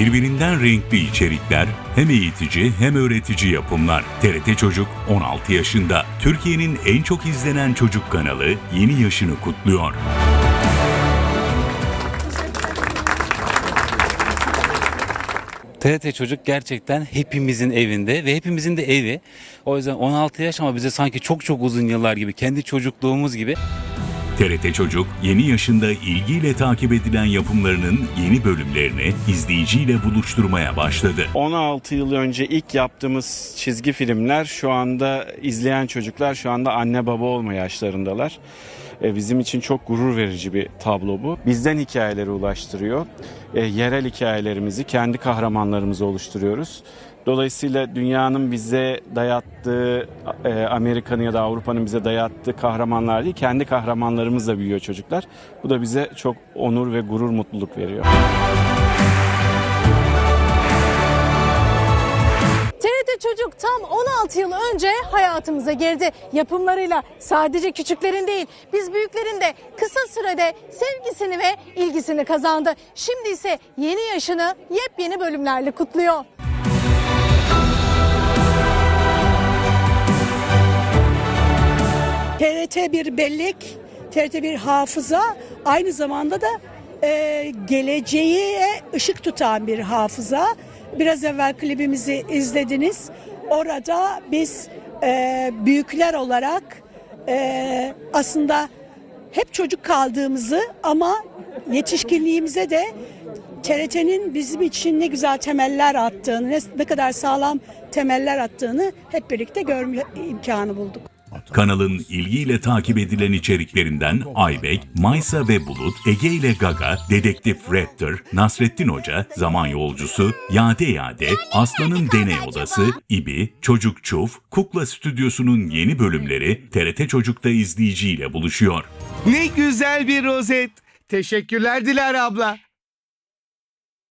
Birbirinden renkli içerikler, hem eğitici hem öğretici yapımlar. TRT Çocuk 16 yaşında. Türkiye'nin en çok izlenen çocuk kanalı yeni yaşını kutluyor. TRT Çocuk gerçekten hepimizin evinde ve hepimizin de evi. O yüzden 16 yaş ama bize sanki çok çok uzun yıllar gibi, kendi çocukluğumuz gibi. TRT Çocuk yeni yaşında ilgiyle takip edilen yapımlarının yeni bölümlerini izleyiciyle buluşturmaya başladı. 16 yıl önce ilk yaptığımız çizgi filmler şu anda izleyen çocuklar şu anda anne baba olma yaşlarındalar. E, Bizim için çok gurur verici bir tablo bu. Bizden hikayeleri ulaştırıyor. E, Yerel hikayelerimizi, kendi kahramanlarımızı oluşturuyoruz. Dolayısıyla dünyanın bize dayattığı, e, Amerika'nın ya da Avrupa'nın bize dayattığı kahramanlar değil, kendi kahramanlarımızla büyüyor çocuklar. Bu da bize çok onur ve gurur, mutluluk veriyor. Çocuk tam 16 yıl önce hayatımıza girdi. Yapımlarıyla sadece küçüklerin değil, biz büyüklerin de kısa sürede sevgisini ve ilgisini kazandı. Şimdi ise yeni yaşını yepyeni bölümlerle kutluyor. TRT bir bellek, TRT bir hafıza, aynı zamanda da e, geleceğe ışık tutan bir hafıza. Biraz evvel klibimizi izlediniz. Orada biz e, büyükler olarak e, aslında hep çocuk kaldığımızı ama yetişkinliğimize de TRT'nin bizim için ne güzel temeller attığını, ne, ne kadar sağlam temeller attığını hep birlikte görme imkanı bulduk. Kanalın ilgiyle takip edilen içeriklerinden Aybek, Maysa ve Bulut, Ege ile Gaga, Dedektif Raptor, Nasrettin Hoca, Zaman Yolcusu, Yade Yade, Aslan'ın Deney Odası, İbi, Çocuk Çuf, Kukla Stüdyosu'nun yeni bölümleri TRT Çocuk'ta izleyiciyle buluşuyor. Ne güzel bir rozet. Teşekkürler Dilara abla.